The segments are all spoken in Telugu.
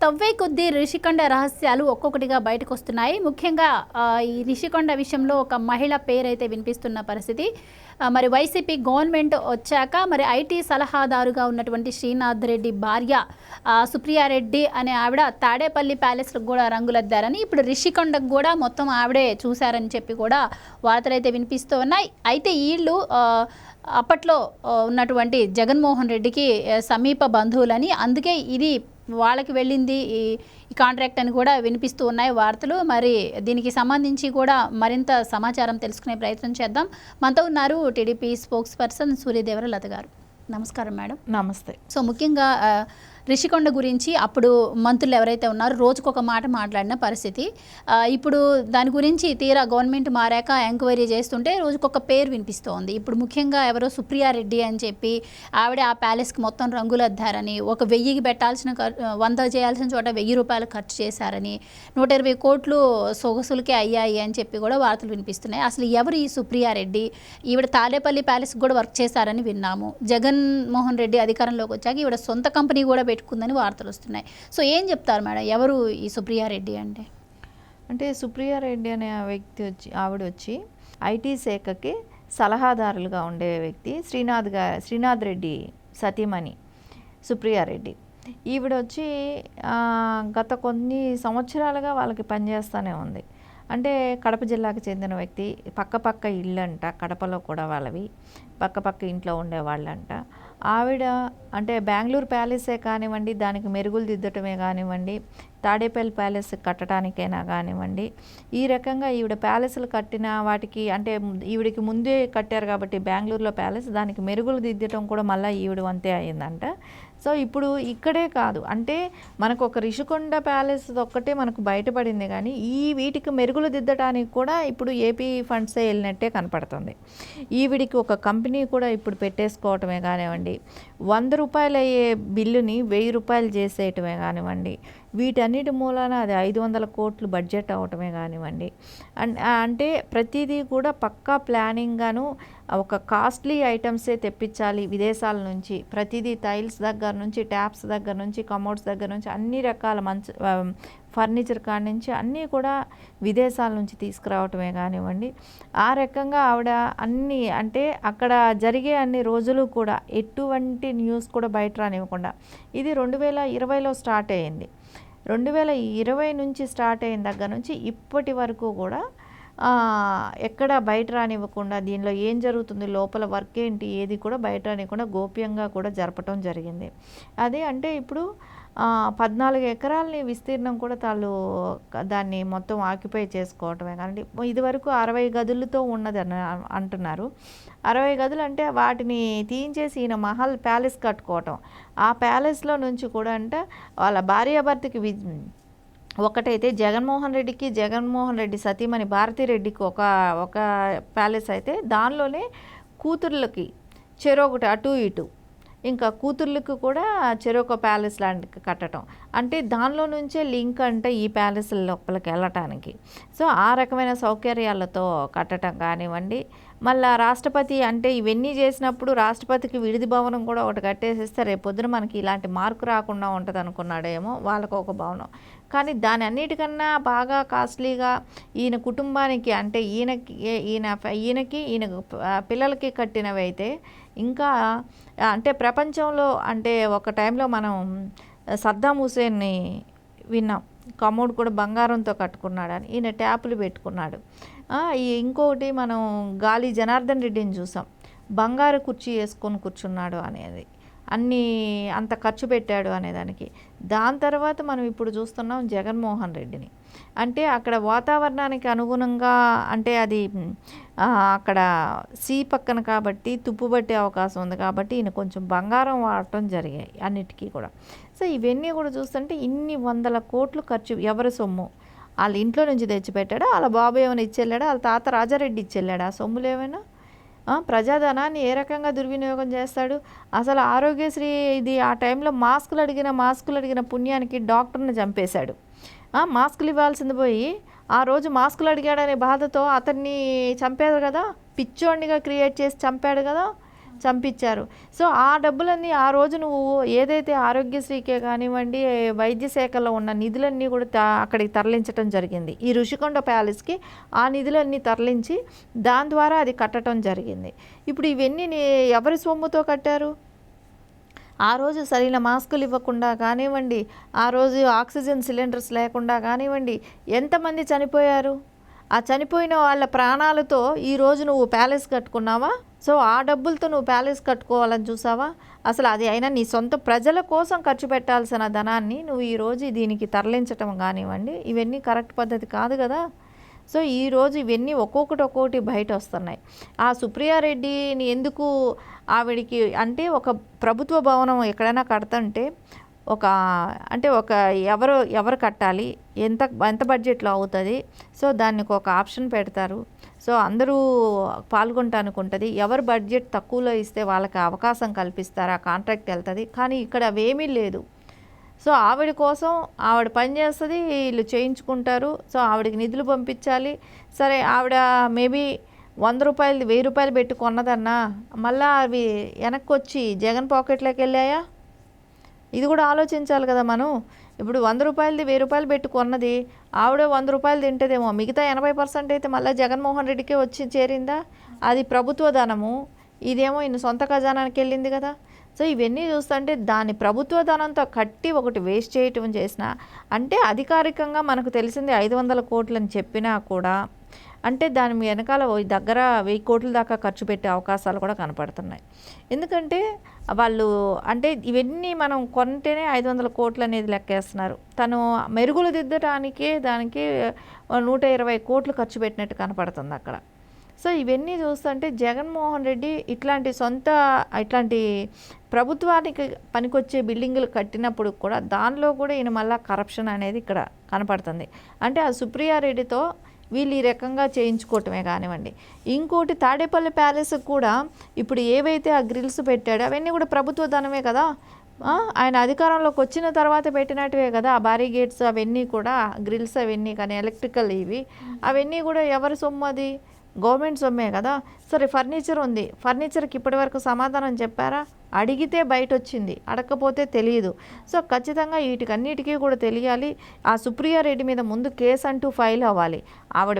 తవ్వే కొద్దీ రిషికొండ రహస్యాలు ఒక్కొక్కటిగా బయటకు వస్తున్నాయి ముఖ్యంగా ఈ రిషికొండ విషయంలో ఒక మహిళ పేరైతే వినిపిస్తున్న పరిస్థితి. మరి వైసీపీ గవర్నమెంట్ వచ్చాక మరి ఐటీ సలహాదారుగా ఉన్నటువంటి శ్రీనాథ్ రెడ్డి భార్య సుప్రియారెడ్డి అనే ఆవిడ తాడేపల్లి ప్యాలెస్లకు కూడా రంగులద్దారని ఇప్పుడు రిషికొండకు కూడా మొత్తం ఆవిడే చూశారని చెప్పి కూడా వార్తలైతే వినిపిస్తూ ఉన్నాయి. అయితే వీళ్ళు అప్పట్లో ఉన్నటువంటి జగన్మోహన్ రెడ్డికి సమీప బంధువులని అందుకే ఇది వాళ్ళకి వెళ్ళింది ఈ ఈ కాంట్రాక్ట్ అని కూడా వినిపిస్తూ ఉన్నాయి వార్తలు. మరి దీనికి సంబంధించి కూడా మరింత సమాచారం తెలుసుకునే ప్రయత్నం చేద్దాం. మనతో ఉన్నారు TDP spokesperson Suryadevara Latha garu. నమస్కారం మేడం. నమస్తే. సో ముఖ్యంగా రిషికొండ గురించి అప్పుడు మంత్రులు ఎవరైతే ఉన్నారో రోజుకొక మాట మాట్లాడిన పరిస్థితి. ఇప్పుడు దాని గురించి తీరా గవర్నమెంట్ మారాక ఎంక్వైరీ చేస్తుంటే రోజుకొక పేరు వినిపిస్తోంది. ఇప్పుడు ముఖ్యంగా ఎవరో సుప్రియారెడ్డి అని చెప్పి ఆవిడ ఆ ప్యాలెస్కి మొత్తం రంగులద్దారని ఒక వెయ్యికి పెట్టాల్సిన వంద చేయాల్సిన చోట వెయ్యి రూపాయలు ఖర్చు చేశారని నూట ఇరవై కోట్లు సొగసులకే అయ్యాయి అని చెప్పి కూడా వార్తలు వినిపిస్తున్నాయి. అసలు ఎవరు ఈ సుప్రియారెడ్డి? ఈవిడ తాడేపల్లి ప్యాలెస్ కూడా వర్క్ చేశారని విన్నాము. జగన్మోహన్ రెడ్డి అధికారంలోకి వచ్చాక ఈవిడ సొంత కంపెనీ కూడా పెట్టుకుందని వార్తలు వస్తున్నాయి. సో ఏం చెప్తారు మేడం? ఎవరు ఈ సుప్రియారెడ్డి అంటే? అంటే సుప్రియారెడ్డి అనే వ్యక్తి వచ్చి ఆవిడ వచ్చి ఐటీ శాఖకి సలహాదారులుగా ఉండే వ్యక్తి శ్రీనాథ్గా శ్రీనాథ్ రెడ్డి సతీమణి సుప్రియారెడ్డి. ఈవిడ వచ్చి గత కొన్ని సంవత్సరాలుగా వాళ్ళకి పనిచేస్తూనే ఉంది. అంటే కడప జిల్లాకు చెందిన వ్యక్తి పక్క పక్క ఇల్లు అంట కడపలో కూడా వాళ్ళవి పక్క పక్క ఇంట్లో ఉండేవాళ్ళంట ఆవిడ అంటే బెంగళూరు ప్యాలెసే కానివ్వండి దానికి మెరుగులు దిద్దటమే కానివ్వండి తాడేపల్లి ప్యాలెస్ కట్టడానికైనా కానివ్వండి ఈ రకంగా ఈవిడ ప్యాలెస్లు కట్టిన వాటికి అంటే ఈవిడికి ముందే కట్టారు కాబట్టి బెంగళూరులో ప్యాలెస్ దానికి మెరుగులు దిద్దటం కూడా మళ్ళీ ఈవిడ వంతే అయిందంట. సో ఇప్పుడు ఇక్కడే కాదు. అంటే మనకు ఒక రిషికొండ ప్యాలెస్ ఒక్కటే మనకు బయటపడింది కానీ ఈ వీటికి మెరుగులు దిద్దడానికి కూడా ఇప్పుడు ఏపీ ఫండ్సే వెళ్ళినట్టే కనపడుతుంది. ఈవిడికి ఒక కంపెనీ కూడా ఇప్పుడు పెట్టేసుకోవటమే కానివ్వండి వంద రూపాయలు అయ్యే బిల్లుని వెయ్యి రూపాయలు చేసేయటమే కానివ్వండి వీటన్నిటి మూలాన అది ఐదు వందల కోట్లు బడ్జెట్ అవటమే కానివ్వండి. అంటే ప్రతిదీ కూడా పక్కా ప్లానింగ్గాను ఒక కాస్ట్లీ ఐటమ్సే తెప్పించాలి విదేశాల నుంచి. ప్రతిదీ టైల్స్ దగ్గర నుంచి ట్యాప్స్ దగ్గర నుంచి కమోడ్స్ దగ్గర నుంచి అన్ని రకాల మంచి ఫర్నిచర్ కాడ నుంచి అన్నీ కూడా విదేశాల నుంచి తీసుకురావటమే కానివ్వండి. ఆ రకంగా ఆవిడ అన్నీ అంటే అక్కడ జరిగే అన్ని రోజులు కూడా ఎటువంటి న్యూస్ కూడా బయట రానివ్వకుండా. ఇది రెండు వేల ఇరవైలో స్టార్ట్ అయ్యింది. రెండు వేల ఇరవై నుంచి స్టార్ట్ అయిన దగ్గర నుంచి ఇప్పటి వరకు కూడా ఎక్కడ బయట రానివ్వకుండా దీనిలో ఏం జరుగుతుంది లోపల వర్క్ ఏంటి ఏది కూడా బయట రానివ్వకుండా గోప్యంగా కూడా జరపటం జరిగింది. అదే అంటే ఇప్పుడు పద్నాలుగు ఎకరాలని విస్తీర్ణం కూడా తాళ్ళు దాన్ని మొత్తం ఆక్యుపై చేసుకోవటమే కానీ ఇదివరకు అరవై గదులతో ఉన్నది అని అంటున్నారు. అరవై గదులు అంటే వాటిని తీయించేసి ఈయన మహల్ ప్యాలెస్ కట్టుకోవటం. ఆ ప్యాలెస్లో నుంచి కూడా అంటే వాళ్ళ భార్యాభర్తకి వి ఒకటైతే జగన్మోహన్ రెడ్డికి జగన్మోహన్ రెడ్డి సతీమణి భారతిరెడ్డికి ఒక ఒక ప్యాలెస్ అయితే దానిలోనే కూతుర్లకి చెరొకటి అటు ఇటు ఇంకా కూతుర్లకు కూడా చెరొక ప్యాలెస్ లాంటి కట్టడం అంటే దానిలో నుంచే లింక్ అంటే ఈ ప్యాలెస్ లోపలికి వెళ్ళటానికి. సో ఆ రకమైన సౌకర్యాలతో కట్టడం కానివ్వండి. మళ్ళా రాష్ట్రపతి అంటే ఇవన్నీ చేసినప్పుడు రాష్ట్రపతికి విడిది భవనం కూడా ఒకటి కట్టేసేస్తే రేపు పొద్దున మనకి ఇలాంటి మార్కు రాకుండా ఉంటుంది అనుకున్నాడేమో వాళ్ళకు ఒక భవనం. కానీ దాని అన్నిటికన్నా బాగా కాస్ట్లీగా ఈయన కుటుంబానికి అంటే ఈయనకి ఈయన ఈయనకి ఈయన పిల్లలకి కట్టినవి అయితే ఇంకా అంటే ప్రపంచంలో అంటే ఒక టైంలో మనం సద్దాం హుసేన్ని విన్నాం. కమోడ్ కూడా బంగారంతో కట్టుకున్నాడని ఈయన ట్యాపులు పెట్టుకున్నాడు. ఈ ఇంకొకటి మనం గాలి జనార్దన్ రెడ్డిని చూసాం. బంగారు కుర్చీ వేసుకొని కూర్చున్నాడు అనేది. అన్నీ అంత ఖర్చు పెట్టాడు అనేదానికి దాని తర్వాత మనం ఇప్పుడు చూస్తున్నాం జగన్మోహన్ రెడ్డిని. అంటే అక్కడ వాతావరణానికి అనుగుణంగా అంటే అది అక్కడ సీ పక్కన కాబట్టి తుప్పు పట్టే అవకాశం ఉంది కాబట్టి ఈయన కొంచెం బంగారం వాడటం జరిగాయి అన్నిటికీ కూడా. సో ఇవన్నీ కూడా చూస్తుంటే ఇన్ని వందల కోట్లు ఖర్చు ఎవరి సొమ్ము? వాళ్ళ ఇంట్లో నుంచి తెచ్చిపెట్టాడా? వాళ్ళ బాబు ఏమైనా ఇచ్చెళ్ళాడా? వాళ్ళ తాత రాజారెడ్డి ఇచ్చెళ్ళాడా? ఆ సొమ్ములు ఏమైనా? ప్రజాధనాన్ని ఏ రకంగా దుర్వినియోగం చేస్తాడు? అసలు ఆరోగ్యశ్రీ ఇది ఆ టైంలో మాస్కులు అడిగిన మాస్కులు అడిగిన పుణ్యానికి డాక్టర్ని చంపేశాడు. మాస్కులు ఇవ్వాల్సింది పోయి ఆ రోజు మాస్కులు అడిగాడనే బాధతో అతన్ని చంపారు కదా పిచ్చోడినిగా క్రియేట్ చేసి చంపాడు కదా చంపించారు. సో ఆ డబ్బులన్నీ ఆ రోజు నువ్వు ఏదైతే ఆరోగ్యశ్రీకే కానివ్వండి వైద్య శాఖలో ఉన్న నిధులన్నీ కూడా అక్కడికి తరలించడం జరిగింది. ఈ ఋషికొండ ప్యాలెస్కి ఆ నిధులన్నీ తరలించి దాని ద్వారా అది కట్టడం జరిగింది. ఇప్పుడు ఇవన్నీ ఎవరి సొమ్ముతో కట్టారు? ఆ రోజు సరైన మాస్కులు ఇవ్వకుండా కానివ్వండి ఆ రోజు ఆక్సిజన్ సిలిండర్స్ లేకుండా కానివ్వండి ఎంతమంది చనిపోయారు? ఆ చనిపోయిన వాళ్ళ ప్రాణాలతో ఈ రోజు నువ్వు ప్యాలెస్ కట్టుకున్నావా? సో ఆ డబ్బులతో నువ్వు ప్యాలెస్ కట్టుకోవాలని చూసావా? అసలు అది అయినా నీ సొంత ప్రజల కోసం ఖర్చు పెట్టాల్సిన ధనాన్ని నువ్వు ఈరోజు దీనికి తరలించటం కానివ్వండి ఇవన్నీ కరెక్ట్ పద్ధతి కాదు కదా? సో ఈరోజు ఇవన్నీ ఒక్కొక్కటి ఒక్కొక్కటి బయట వస్తున్నాయి. ఆ సుప్రియారెడ్డిని ఎందుకు ఆవిడికి అంటే ఒక ప్రభుత్వ భవనం ఎక్కడైనా కడతంటే ఒక అంటే ఒక ఎవరు ఎవరు కట్టాలి? ఎంత ఎంత బడ్జెట్లో అవుతుంది? సో దానికి ఒక ఆప్షన్ పెడతారు. సో అందరూ పాల్గొనటానికి ఉంటుంది ఎవరు బడ్జెట్ తక్కువలో ఇస్తే వాళ్ళకి అవకాశం కల్పిస్తారు? ఆ కాంట్రాక్ట్ వెళ్తుంది. కానీ ఇక్కడ అవేమీ లేదు. సో ఆవిడ కోసం ఆవిడ పని చేస్తుంది వీళ్ళు చేయించుకుంటారు. సో ఆవిడకి నిధులు పంపించాలి. సరే ఆవిడ మేబీ వంద రూపాయలు వెయ్యి రూపాయలు పెట్టి కొన్నదన్నా. మళ్ళీ అవి వెనక్కి వచ్చి జగన్ పాకెట్లోకి వెళ్ళాయా? ఇది కూడా ఆలోచించాలి కదా మనం. ఇప్పుడు వంద రూపాయలది వెయ్యి రూపాయలు పెట్టి కొన్నది ఆవిడ వంద రూపాయలు తింటదేమో. మిగతా ఎనభై పర్సెంట్ అయితే మళ్ళీ జగన్మోహన్ రెడ్డికే వచ్చి చేరిందా? అది ప్రభుత్వ ధనము. ఇదేమో ఈయన సొంత ఖజానానికి వెళ్ళింది కదా. సో ఇవన్నీ చూస్తుంటే దాని ప్రభుత్వ ధనంతో కట్టి ఒకటి వేస్ట్ చేయటం చేసిన అంటే అధికారికంగా మనకు తెలిసింది ఐదు వందల కోట్లని చెప్పినా కూడా అంటే దాని వెనకాల దగ్గర వెయ్యి కోట్ల దాకా ఖర్చు పెట్టే అవకాశాలు కూడా కనపడుతున్నాయి. ఎందుకంటే వాళ్ళు అంటే ఇవన్నీ మనం కొంటేనే ఐదు వందల కోట్లు అనేది లెక్కేస్తున్నారు. తను మెరుగులు దిద్దటానికే దానికి నూట ఇరవై కోట్లు ఖర్చు పెట్టినట్టు కనపడుతుంది అక్కడ. సో ఇవన్నీ చూస్తుంటే జగన్మోహన్ రెడ్డి ఇట్లాంటి సొంత ఇట్లాంటి ప్రభుత్వానికి పనికొచ్చే బిల్డింగులు కట్టినప్పుడు కూడా దానిలో కూడా ఈయన మళ్ళా కరప్షన్ అనేది ఇక్కడ కనపడుతుంది. అంటే ఆ సుప్రియారెడ్డితో వీళ్ళు ఈ రకంగా చేయించుకోవటమే కానివ్వండి. ఇంకోటి తాడేపల్లి ప్యాలెస్ కూడా ఇప్పుడు ఏవైతే ఆ గ్రిల్స్ పెట్టాడో అవన్నీ కూడా ప్రభుత్వ ధనమే కదా. ఆయన అధికారంలోకి వచ్చిన తర్వాత పెట్టినట్టువే కదా. ఆ భారీ గేట్స్ అవన్నీ కూడా గ్రిల్స్ అవన్నీ కానీ ఎలక్ట్రికల్ ఇవి అవన్నీ కూడా ఎవరి సొమ్ము అది? గవర్నమెంట్ సొమ్మే కదా? సరే ఫర్నిచర్ ఉంది. ఫర్నిచర్కి ఇప్పటివరకు సమాధానం చెప్పారా? అడిగితే బయట వచ్చింది అడగకపోతే తెలియదు సో ఖచ్చితంగా వీటికన్నిటికీ కూడా తెలియాలి. ఆ సుప్రియ రెడ్డి మీద ముందు కేసు అంటూ ఫైల్ అవ్వాలి. ఆవిడ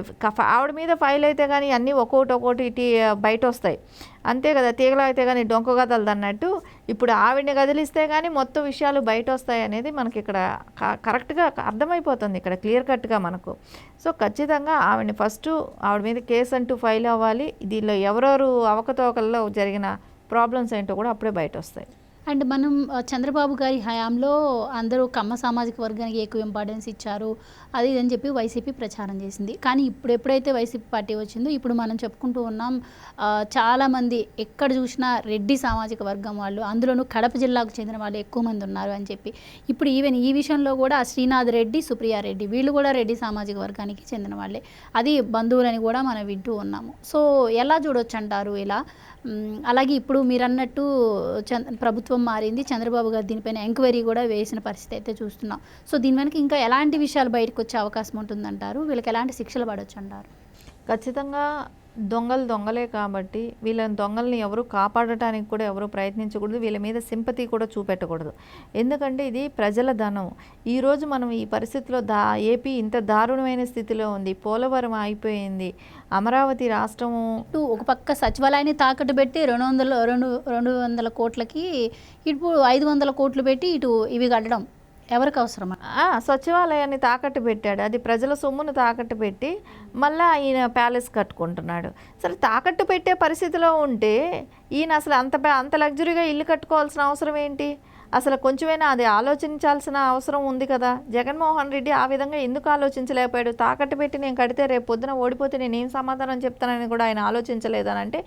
ఆవిడ మీద ఫైల్ అయితే కానీ అన్నీ ఒక్కొక్కటి ఒక్కొక్కటి ఇటు బయట వస్తాయి అంతే కదా తీగలు అయితే కానీ డొంక కదలదు అన్నట్టు. ఇప్పుడు ఆవిడని కదిలిస్తే కానీ మొత్తం విషయాలు బయట వస్తాయి అనేది మనకి ఇక్కడ కరెక్ట్గా అర్థమైపోతుంది ఇక్కడ క్లియర్ కట్గా మనకు. సో ఖచ్చితంగా ఆవిడని ఫస్ట్ ఆవిడ మీద కేసు అంటూ ఫైల్ అవ్వాలి. దీనిలో ఎవరెవరు అవకతవకల్లో జరిగిన ప్రాబ్లమ్స్ ఏంటో కూడా అప్పుడే బయట వస్తాయి అండ్ మనం చంద్రబాబు గారి హయాంలో అందరూ కమ్మ సామాజిక వర్గానికి ఎక్కువ ఇంపార్టెన్స్ ఇచ్చారు. అది ఇది అని చెప్పి వైసీపీ ప్రచారం చేసింది. కానీ ఇప్పుడు ఎప్పుడైతే వైసీపీ పార్టీ వచ్చిందో ఇప్పుడు మనం చెప్పుకుంటూ ఉన్నాం చాలామంది ఎక్కడ చూసినా రెడ్డి సామాజిక వర్గం వాళ్ళు అందులోనూ కడప జిల్లాకు చెందిన వాళ్ళు ఎక్కువ మంది ఉన్నారు అని చెప్పి. ఇప్పుడు ఈవెన్ ఈ విషయంలో కూడా శ్రీనాథ్ రెడ్డి సుప్రియా రెడ్డి వీళ్ళు కూడా రెడ్డి సామాజిక వర్గానికి చెందిన వాళ్ళే. అది బంధువులని కూడా మనం వింటూ ఉన్నాము. సో ఎలా చూడొచ్చు అంటారు ఇలా అలాగే ఇప్పుడు మీరు అన్నట్టు ప్రభుత్వం ప్రభుత్వం మారింది. చంద్రబాబు గారు దీనిపైన ఎంక్వైరీ కూడా వేసిన పరిస్థితి అయితే చూస్తున్నాం. సో దీని వెనక ఇంకా ఎలాంటి విషయాలు బయటకు వచ్చే అవకాశం ఉంటుందంటారు? వీళ్ళకి ఎలాంటి శిక్షలు పడవచ్చు అంటారు ఖచ్చితంగా దొంగలు దొంగలే కాబట్టి వీళ్ళని దొంగల్ని ఎవరు కాపాడటానికి కూడా ఎవరు ప్రయత్నించకూడదు. వీళ్ళ మీద సింపతి కూడా చూపెట్టకూడదు. ఎందుకంటే ఇది ప్రజల ధనం. ఈరోజు మనం ఈ పరిస్థితిలో దా ఏపీ ఇంత దారుణమైన స్థితిలో ఉంది. పోలవరం అయిపోయింది అమరావతి రాష్ట్రము ఒక పక్క సచివాలయాన్ని తాకట్టు పెట్టి రెండు వందల రెండు రెండు వందల కోట్లకి ఇప్పుడు ఐదు వందల కోట్లు పెట్టి ఇటు ఇవి కట్టడం. ఎవరికి అవసరం సచివాలయాన్ని తాకట్టు పెట్టాడు. అది ప్రజల సొమ్మును తాకట్టు పెట్టి మళ్ళీ ఈయన ప్యాలెస్ కట్టుకుంటున్నాడు. సరే తాకట్టు పెట్టే పరిస్థితిలో ఉంటే ఈయన అసలు అంత అంత లగ్జరీగా ఇల్లు కట్టుకోవాల్సిన అవసరం ఏంటి? అసలు కొంచెమైనా అది ఆలోచించాల్సిన అవసరం ఉంది కదా. జగన్మోహన్ రెడ్డి ఆ విధంగా ఎందుకు ఆలోచించలేకపోయాడు? తాకట్టు పెట్టి నేను కడితే రేపు పొద్దున ఓడిపోతే నేను సమాధానం చెప్తానని కూడా ఆయన ఆలోచించలేదని అంటే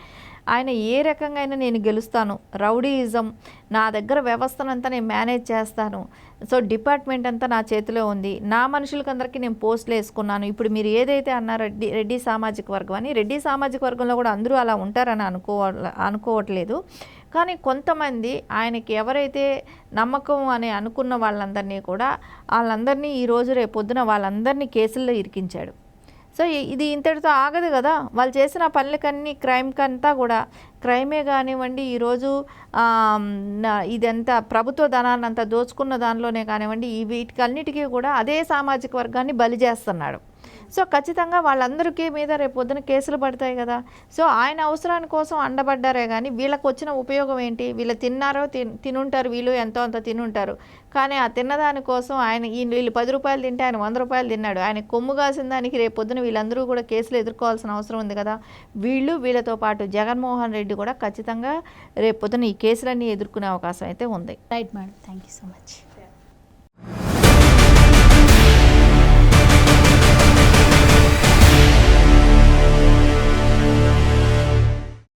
ఆయన ఏ రకంగా అయినా నేను గెలుస్తాను. రౌడీయిజం నా దగ్గర వ్యవస్థనంతా నేను మేనేజ్ చేస్తాను. సో డిపార్ట్మెంట్ అంతా నా చేతిలో ఉంది. నా మనుషులకి అందరికీ నేను పోస్టులు వేసుకున్నాను. ఇప్పుడు మీరు ఏదైతే అన్నారో రెడ్డి రెడ్డి సామాజిక వర్గం అని రెడ్డి సామాజిక వర్గంలో కూడా అందరూ అలా ఉంటారని అనుకోవ అనుకోవట్లేదు. కానీ కొంతమంది ఆయనకి ఎవరైతే నమ్మకం అని అనుకున్న వాళ్ళందరినీ కూడా వాళ్ళందరినీ ఈరోజు రేపొద్దున వాళ్ళందరినీ కేసుల్లో ఇరికించాడు. సో ఇది ఇంతటితో ఆగదు కదా? వాళ్ళు చేసిన పనులకన్నీ క్రైమ్కంతా కూడా క్రైమే కానివ్వండి ఈరోజు ఇదంతా ప్రభుత్వ ధనాన్ని అంతా దోచుకున్న దానిలోనే కానివ్వండి ఈ వీటికన్నిటికీ కూడా అదే సామాజిక వర్గాన్ని బలి చేస్తున్నాడు. సో ఖచ్చితంగా వాళ్ళందరికీ మీద రేపు పొద్దున కేసులు పడతాయి కదా. సో ఆయన అవసరాని కోసం అండబడ్డారే కానీ వీళ్ళకు వచ్చిన ఉపయోగం ఏంటి? వీళ్ళు తిన్నారో తినుంటారు వీళ్ళు ఎంతో అంత తినుంటారు. కానీ ఆ తిన్నదాని కోసం ఆయన ఈ వీళ్ళు పది రూపాయలు తింటే ఆయన వంద రూపాయలు తిన్నాడు. ఆయన కొమ్ము కాసిన దానికి రేపు పొద్దున వీళ్ళందరూ కూడా కేసులు ఎదుర్కోవాల్సిన అవసరం ఉంది కదా. వీళ్ళు వీళ్ళతో పాటు జగన్మోహన్ రెడ్డి కూడా ఖచ్చితంగా రేపు పొద్దున ఈ కేసులన్నీ ఎదుర్కొనే అవకాశం అయితే ఉంది. Right madam thank you so much